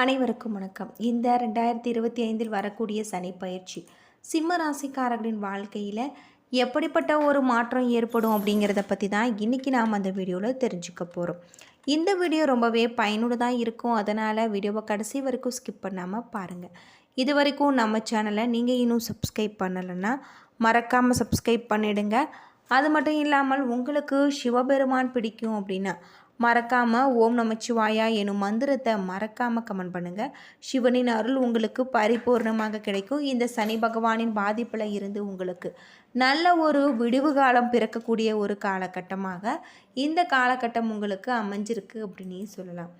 அனைவருக்கும் வணக்கம். இந்த ரெண்டாயிரத்தி இருபத்தி ஐந்தில் வரக்கூடிய சனி பயிற்சி சிம்ம ராசிக்காரர்களின் வாழ்க்கையில் எப்படிப்பட்ட ஒரு மாற்றம் ஏற்படும் அப்படிங்கிறத பற்றி தான் இன்றைக்கி நாம் அந்த வீடியோவில் தெரிஞ்சுக்க போகிறோம் இந்த வீடியோ ரொம்பவே பயனுள்ளதாக இருக்கும். அதனால் வீடியோவை கடைசி வரைக்கும் ஸ்கிப் பண்ணாமல் பாருங்கள் இது வரைக்கும் நம்ம சேனலை நீங்கள் இன்னும் சப்ஸ்கிரைப் பண்ணலைன்னா மறக்காமல் சப்ஸ்கிரைப் பண்ணிடுங்க. அது மட்டும் இல்லாமல் உங்களுக்கு சிவபெருமான் பிடிக்கும் அப்படின்னா மறக்காமல் ஓம் நமச்சிவாயா எனும் மந்திரத்தை மறக்காமல் கமெண்ட் பண்ணுங்கள் சிவனின் அருள் உங்களுக்கு பரிபூர்ணமாக கிடைக்கும். இந்த சனி பகவானின் பாதிப்பில் இருந்து உங்களுக்கு நல்ல ஒரு விடிவு காலம் பிறக்கக்கூடிய ஒரு காலகட்டமாக இந்த காலகட்டம் உங்களுக்கு அமைஞ்சிருக்கு அப்படின்னு சொல்லலாம்.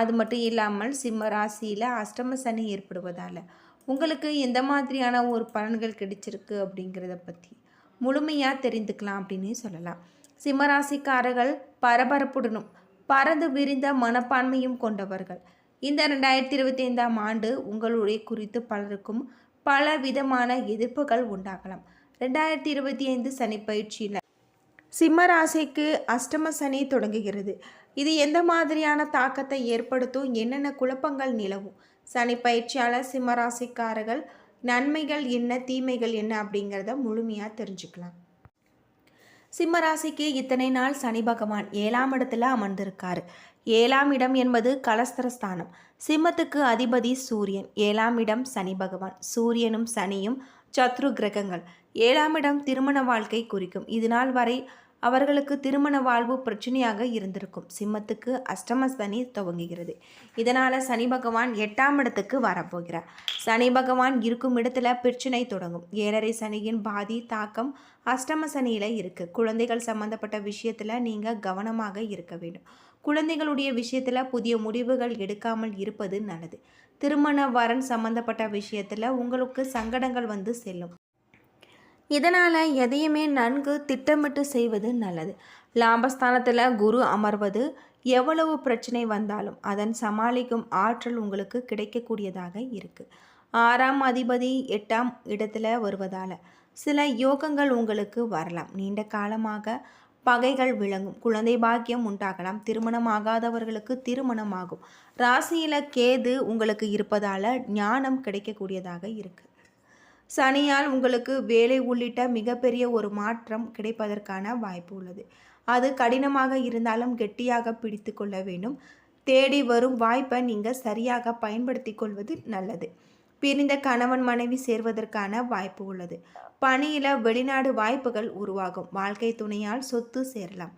அது மட்டும் இல்லாமல் சிம்ம ராசியில் அஷ்டம சனி ஏற்படுவதால் உங்களுக்கு எந்த மாதிரியான ஒரு பலன்கள் கிடைச்சிருக்கு அப்படிங்கிறத பற்றி முழுமையாக தெரிந்துக்கலாம் அப்படின்னு சொல்லலாம். சிம்மராசிக்காரர்கள் பரபரப்புடனும் பறந்து விரிந்த மனப்பான்மையும் கொண்டவர்கள். இந்த ரெண்டாயிரத்தி இருபத்தி ஐந்தாம் ஆண்டு உங்களுடைய குறித்து பலருக்கும் பல விதமான எதிர்ப்புகள் உண்டாகலாம். ரெண்டாயிரத்தி இருபத்தி ஐந்து சனி பயிற்சியில் சிம்ம ராசிக்கு அஷ்டம சனி தொடங்குகிறது. இது எந்த மாதிரியான தாக்கத்தை ஏற்படுத்தும்? என்னென்ன குழப்பங்கள் நிலவும்? சனி பயிற்சியாளர் சிம்ம ராசிக்காரர்கள் நன்மைகள் என்ன தீமைகள் என்ன அப்படிங்கிறத முழுமையாக தெரிஞ்சுக்கலாம். சிம்மராசிக்கு இத்தனை நாள் சனி பகவான் ஏழாம் இடத்துல அமர்ந்திருக்காரு. ஏழாம் இடம் என்பது கலஸ்தரஸ்தானம். சிம்மத்துக்கு அதிபதி சூரியன். ஏழாம் இடம் சனி பகவான். சூரியனும் சனியும் சத்ரு கிரகங்கள். ஏழாம் இடம் திருமண வாழ்க்கை குறிக்கும். இது நாள் வரை அவர்களுக்கு திருமண வாழ்வு பிரச்சனையாக இருந்திருக்கும். சிம்மத்துக்கு அஷ்டம சனி துவங்குகிறது. இதனால் சனி பகவான் எட்டாம் இடத்துக்கு வரப்போகிறார். சனி பகவான் இருக்கும் இடத்துல பிரச்சனை தொடங்கும். ஏழரை சனியின் பாதி தாக்கம் அஷ்டம சனியில் இருக்குது குழந்தைகள் சம்மந்தப்பட்ட விஷயத்தில் நீங்கள் கவனமாக இருக்க வேண்டும். குழந்தைகளுடைய விஷயத்தில் புதிய முடிவுகள் எடுக்காமல் இருப்பது நல்லது. திருமண வரன் சம்மந்தப்பட்ட விஷயத்தில் உங்களுக்கு சங்கடங்கள் வந்து செல்லும். இதனால் எதையுமே நன்கு திட்டமிட்டு செய்வது நல்லது. லாபஸ்தானத்தில் குரு அமர்வது எவ்வளவு பிரச்சனை வந்தாலும் அதன் சமாளிக்கும் ஆற்றல் உங்களுக்கு கிடைக்கக்கூடியதாக இருக்குது ஆறாம் அதிபதி எட்டாம் இடத்துல வருவதால் சில யோகங்கள் உங்களுக்கு வரலாம். நீண்ட காலமாக பகைகள் விளங்கும். குழந்தை பாக்கியம் உண்டாகலாம். திருமணமாகாதவர்களுக்கு திருமணமாகும். ராசியில் கேது உங்களுக்கு இருப்பதால் ஞானம் கிடைக்கக்கூடியதாக இருக்குது சனியால் உங்களுக்கு வேலை உள்ளிட்ட மிகப்பெரிய ஒரு மாற்றம் கிடைப்பதற்கான வாய்ப்பு உள்ளது. அது கடினமாக இருந்தாலும் கெட்டியாக பிடித்து கொள்ள வேண்டும். தேடி வரும் வாய்ப்பை நீங்கள் சரியாக பயன்படுத்தி கொள்வது நல்லது. பிரிந்த கணவன் மனைவி சேர்வதற்கான வாய்ப்பு உள்ளது. பணியில் வெளிநாடு வாய்ப்புகள் உருவாகும். வாழ்க்கை துணையால் சொத்து சேரலாம்.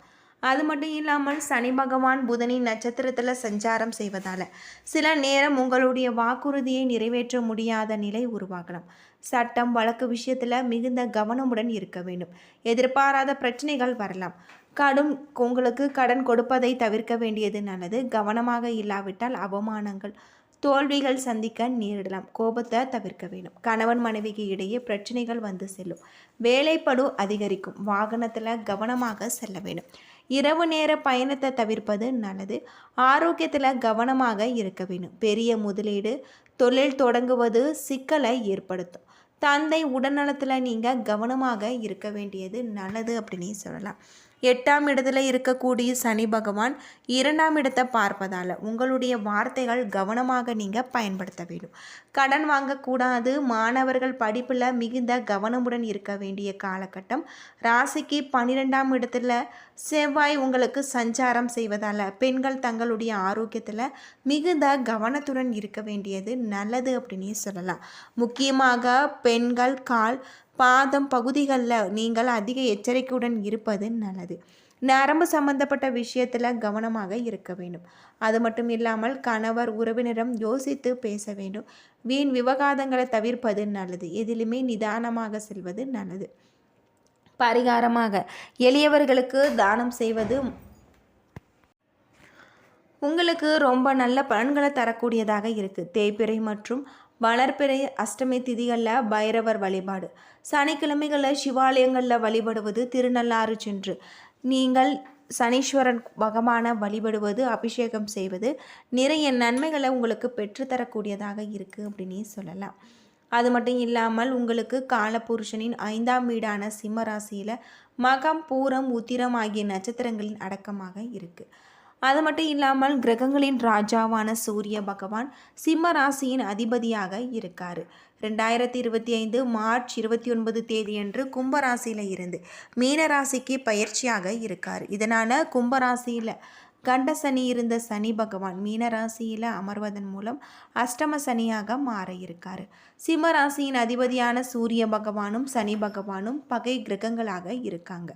அது மட்டும் இல்லாமல் சனி பகவான் புதனின் நட்சத்திரத்தில் சஞ்சாரம் செய்வதால் சில நேரம் உங்களுடைய வாக்குறுதியை நிறைவேற்ற முடியாத நிலை உருவாகலாம். சட்டம் வழக்கு விஷயத்தில் மிகுந்த கவனமுடன் இருக்க வேண்டும். எதிர்பாராத பிரச்சனைகள் வரலாம். கடும் உங்களுக்கு கடன் கொடுப்பதை தவிர்க்க வேண்டியது நல்லது. கவனமாக இல்லாவிட்டால் அவமானங்கள் தோல்விகள் சந்திக்க நேரிடலாம். கோபத்தை தவிர்க்க வேண்டும். கணவன் மனைவிக்கு இடையே பிரச்சனைகள் வந்து செல்லும். வேலைப்படு அதிகரிக்கும். வாகனத்தில் கவனமாக செல்ல வேண்டும். இரவு நேர பயணத்தை தவிர்ப்பது நல்லது. ஆரோக்கியத்தில் கவனமாக இருக்க வேண்டும் பெரிய முதலீடு தொழில் தொடங்குவது சிக்கலை ஏற்படுத்தும். தந்தை உடல்நலத்தில் நீங்கள் கவனமாக இருக்க வேண்டியது நல்லது அப்படின்னு சொல்லலாம். எட்டாம் இடத்துல இருக்கக்கூடிய சனி பகவான் இரண்டாம் இடத்தை பார்ப்பதால் உங்களுடைய வார்த்தைகள் கவனமாக நீங்கள் பயன்படுத்த வேண்டும். கடன் வாங்கக்கூடாது மாணவர்கள் படிப்பில் மிகுந்த கவனமுடன் இருக்க வேண்டிய காலகட்டம். ராசிக்கு பன்னிரெண்டாம் இடத்துல செவ்வாய் உங்களுக்கு சஞ்சாரம் செய்வதால் பெண்கள் தங்களுடைய ஆரோக்கியத்தில் மிகுந்த கவனத்துடன் இருக்க வேண்டியது நல்லது அப்படின்னு சொல்லலாம். முக்கியமாக பெண்கள் கால் பாதம் பகுதிகளில் நீங்கள் அதிக எச்சரிக்கையுடன் இருப்பது நல்லது. நரம்பு சம்பந்தப்பட்ட விஷயத்தில் கவனமாக இருக்க வேண்டும். அது மட்டும் இல்லாமல் கணவர் உறவினரம் யோசித்து பேச வேண்டும். வீண் விவகாரங்களை தவிர்ப்பது நல்லது. எதிலுமே நிதானமாக செல்வது நல்லது. பரிகாரமாக எளியவர்களுக்கு தானம் செய்வது உங்களுக்கு ரொம்ப நல்ல பலன்களை தரக்கூடியதாக இருக்குது தேய்பிறை மற்றும் வளர்ப்பிறை அஷ்டமி திதிகளில் பைரவர் வழிபாடு. சனிக்கிழமைகளில் சிவாலயங்களில் வழிபடுவது திருநள்ளாறு சென்று. நீங்கள் சனீஸ்வரன் பகவான வழிபடுவது அபிஷேகம் செய்வது நிறைய நன்மைகளை உங்களுக்கு பெற்றுத்தரக்கூடியதாக இருக்குது அப்படின்னே சொல்லலாம். அது மட்டும் இல்லாமல் உங்களுக்கு காலபுருஷனின் ஐந்தாம் வீடான சிம்மராசியில் மகம் பூரம் உத்திரம் ஆகிய நட்சத்திரங்களின் அடக்கமாக இருக்குது அது மட்டும் இல்லாமல் கிரகங்களின் ராஜாவான சூரிய பகவான் சிம்ம ராசியின் அதிபதியாக இருக்கார். ரெண்டாயிரத்தி இருபத்தி ஐந்து மார்ச் இருபத்தி ஒன்பது தேதியன்று கும்பராசியில் இருந்து மீனராசிக்கு பயிற்சியாக இருக்கார். இதனால் கும்பராசியில் கண்ட சனி இருந்த சனி பகவான் மீன ராசியில் அமர்வதன் மூலம் அஷ்டம சனியாக மாற இருக்கார் சிம்ம ராசியின் அதிபதியான சூரிய பகவானும் சனி பகவானும் பகை கிரகங்களாக இருக்காங்க.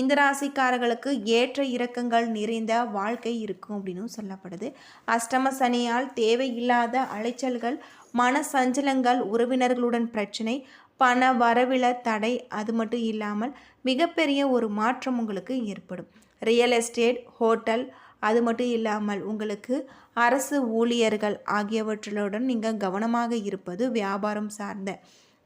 இந்த ராசிக்காரர்களுக்கு ஏற்ற இறக்கங்கள் நிறைந்த வாழ்க்கை இருக்கும் அப்படின்னு சொல்லப்படுது. அஷ்டம சனியால் தேவையில்லாத அலைச்சல்கள் மன சஞ்சலங்கள் உறவினர்களுடன் பிரச்சனை பண வரவில தடை அது மட்டும் இல்லாமல் மிகப்பெரிய ஒரு மாற்றம் உங்களுக்கு ஏற்படும். ரியல் எஸ்டேட் ஹோட்டல் அது மட்டும் இல்லாமல் உங்களுக்கு அரசு ஊழியர்கள் ஆகியவற்றுடன் நீங்கள் கவனமாக இருப்பது வியாபாரம் சார்ந்த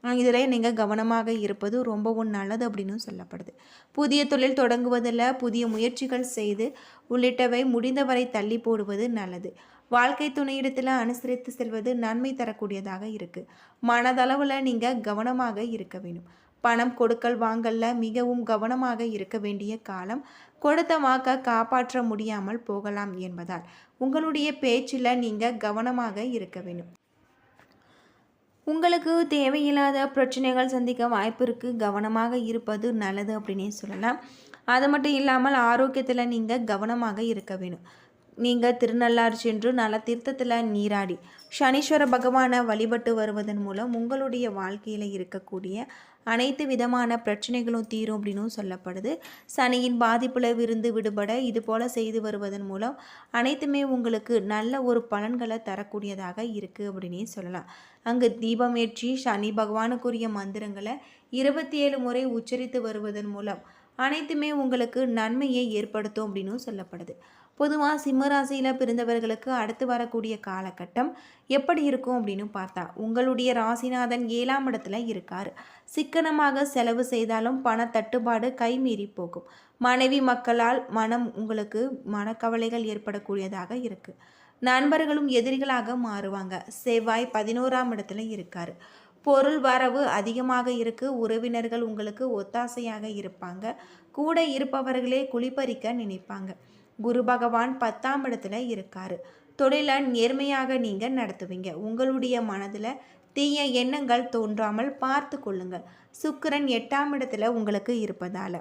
இதில் நீங்கள் கவனமாக இருப்பது ரொம்பவும் நல்லது அப்படின்னு சொல்லப்படுது. புதிய தொழில் தொடங்குவதில் புதிய முயற்சிகள் செய்து உள்ளிட்டவை முடிந்தவரை தள்ளி போடுவது நல்லது. வாழ்க்கை துணையிடத்தில் அனுசரித்து செல்வது நன்மை தரக்கூடியதாக இருக்குது மனதளவில் நீங்கள் கவனமாக இருக்க வேண்டும். பணம் கொடுக்கல் வாங்கல்ல மிகவும் கவனமாக இருக்க வேண்டிய காலம் கொடுத்த வாக்க காப்பாற்ற முடியாமல் போகலாம் என்பதால் உங்களுடைய பேச்சில் நீங்கள் கவனமாக இருக்க வேண்டும். உங்களுக்கு தேவையில்லாத பிரச்சனைகள் சந்திக்க வாய்ப்பு இருக்குது கவனமாக இருப்பது நல்லது அப்படின்னே சொல்லலாம். அது மட்டும் இல்லாமல் ஆரோக்கியத்தில் நீங்கள் கவனமாக இருக்க வேணும். நீங்கள் திருநள்ளாறு சென்று நல தீர்த்தத்தில் நீராடி சனீஸ்வர பகவானை வழிபட்டு வருவதன் மூலம் உங்களுடைய வாழ்க்கையில் இருக்கக்கூடிய அனைத்து விதமான பிரச்சனைகளும் தீரும் அப்படின்னும் சொல்லப்படுது. சனியின் பாதிப்பில் விருந்து விடுபட இது போல் செய்து வருவதன் மூலம் அனைத்துமே உங்களுக்கு நல்ல ஒரு பலன்களை தரக்கூடியதாக இருக்குது அப்படின்னே சொல்லலாம். அங்கு தீபம் ஏற்றி சனி பகவானுக்குரிய மந்திரங்களை இருபத்தி ஏழு முறை உச்சரித்து வருவதன் மூலம் அனைத்துமே உங்களுக்கு நன்மையை ஏற்படுத்தும் அப்படின்னும் சொல்லப்படுது. பொதுவாக சிம்மராசியில் பிறந்தவர்களுக்கு அடுத்து வரக்கூடிய காலகட்டம் எப்படி இருக்கும் அப்படின்னு பார்த்தா உங்களுடைய ராசிநாதன் ஏழாம் இடத்துல இருக்கார். சிக்கனமாக செலவு செய்தாலும் பண தட்டுப்பாடு கைமீறி போகும். மனைவி மக்களால் மனம் உங்களுக்கு மனக்கவலைகள் ஏற்படக்கூடியதாக இருக்குது நண்பர்களும் எதிரிகளாக மாறுவாங்க. செவ்வாய் பதினோராம் இடத்துல இருக்கார். பொருள் வரவு அதிகமாக இருக்கு. உறவினர்கள் உங்களுக்கு ஒத்தாசையாக இருப்பாங்க. கூட இருப்பவர்களே குளிப்பறிக்க நினைப்பாங்க. குரு பகவான் பத்தாம் இடத்துல இருக்காரு. தொழிலை நேர்மையாக நீங்கள் நடத்துவீங்க. உங்களுடைய மனதில் தீய எண்ணங்கள் தோன்றாமல் பார்த்து கொள்ளுங்கள். சுக்கரன் எட்டாம் இடத்துல உங்களுக்கு இருப்பதால்.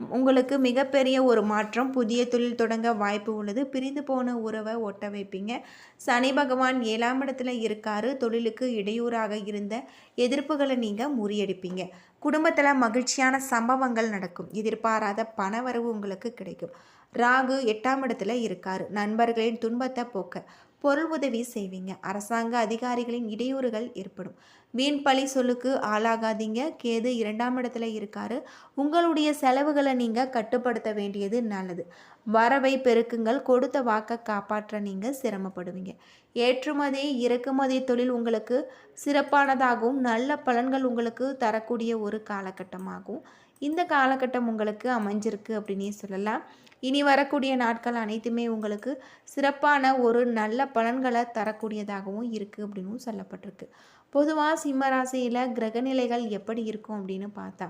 உங்களுக்கு மிகப்பெரிய ஒரு மாற்றம் புதிய தொழில் தொடங்க வாய்ப்பு உள்ளது. பிரிந்து போன உறவை ஒட்ட வைப்பீங்க. சனி பகவான் ஏழாம் இடத்துல இருக்காரு. தொழிலுக்கு இடையூறாக இருந்த எதிர்ப்புகளை நீங்கள் முறியடிப்பீங்க. குடும்பத்தில் மகிழ்ச்சியான சம்பவங்கள் நடக்கும். எதிர்பாராத பணவரவு உங்களுக்கு கிடைக்கும். ராகு எட்டாம் இடத்துல இருக்கார். நண்பர்களின் துன்பத்தை போக்க பொருள் உதவி செய்வீங்க. அரசாங்க அதிகாரிகளின் இடையூறுகள் ஏற்படும். வீண் பழி சொல்லுக்கு ஆளாகாதீங்க. கேது இரண்டாம் இடத்துல இருக்காரு. உங்களுடைய செலவுகளை நீங்கள் கட்டுப்படுத்த வேண்டியது நல்லது. வரவை பெருக்குங்கள். கொடுத்த வாக்கை காப்பாற்ற நீங்கள் சிரமப்படுவீங்க. ஏற்றுமதி இறக்குமதி தொழில் உங்களுக்கு சிறப்பானதாகவும் நல்ல பலன்கள் உங்களுக்கு தரக்கூடிய ஒரு காலகட்டமாகும். இந்த காலகட்டம் உங்களுக்கு அமைஞ்சிருக்கு அப்படின்னே சொல்லலாம். இனி வரக்கூடிய நாட்கள் அனைத்துமே உங்களுக்கு சிறப்பான ஒரு நல்ல பலன்களை தரக்கூடியதாகவும் இருக்குது அப்படின்னு சொல்லப்பட்டிருக்கு. பொதுவாக சிம்ம ராசியில் கிரகநிலைகள் எப்படி இருக்கும் அப்படின்னு பார்த்தா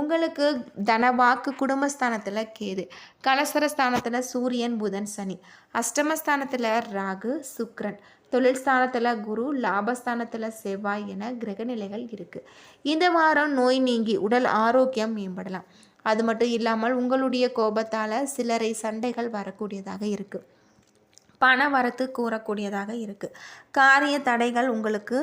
உங்களுக்கு தனவாக்கு குடும்பஸ்தானத்தில் கேது கலசரஸ்தானத்தில் சூரியன் புதன் சனி அஷ்டமஸ்தானத்தில் ராகு சுக்ரன் தொழில் ஸ்தானத்தில் குரு லாபஸ்தானத்தில் செவ்வாய் என கிரகநிலைகள் இருக்குது இந்த வாரம் நோய் நீங்கி உடல் ஆரோக்கியம் மேம்படலாம். அது மட்டும் இல்லாமல் உங்களுடைய கோபத்தால் சிலரை சண்டைகள் வரக்கூடியதாக இருக்குது பண வரத்து கூறக்கூடியதாக இருக்குது காரிய தடைகள் உங்களுக்கு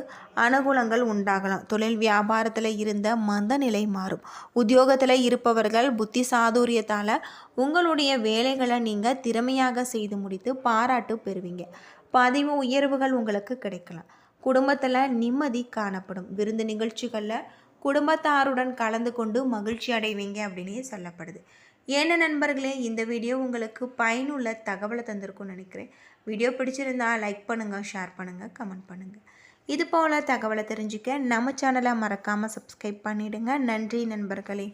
அனுகூலங்கள் உண்டாகலாம். தொழில் வியாபாரத்தில் இருந்த மந்த நிலை மாறும். உத்தியோகத்தில் இருப்பவர்கள் புத்தி சாதுரியத்தால் உங்களுடைய வேலைகளை நீங்கள் திறமையாக செய்து முடித்து பாராட்டு பெறுவீங்க. பதிவு உயர்வுகள் உங்களுக்கு கிடைக்கலாம். குடும்பத்தில் நிம்மதி காணப்படும். விருந்து நிகழ்ச்சிகளில் குடும்பத்தாருடன் கலந்து கொண்டு மகிழ்ச்சி அடைவீங்க அப்படின்னே சொல்லப்படுது. ஏன நண்பர்களே இந்த வீடியோ உங்களுக்கு பயனுள்ள தகவலை தந்திருக்கும்னு நினைக்கிறேன். வீடியோ பிடிச்சிருந்தா லைக் பண்ணுங்கள் ஷேர் பண்ணுங்கள் கமெண்ட் பண்ணுங்கள் இது போல் தகவலை தெரிஞ்சுக்க நம்ம சேனலை மறக்காமல் சப்ஸ்கிரைப் பண்ணிவிடுங்க நன்றி நண்பர்களே.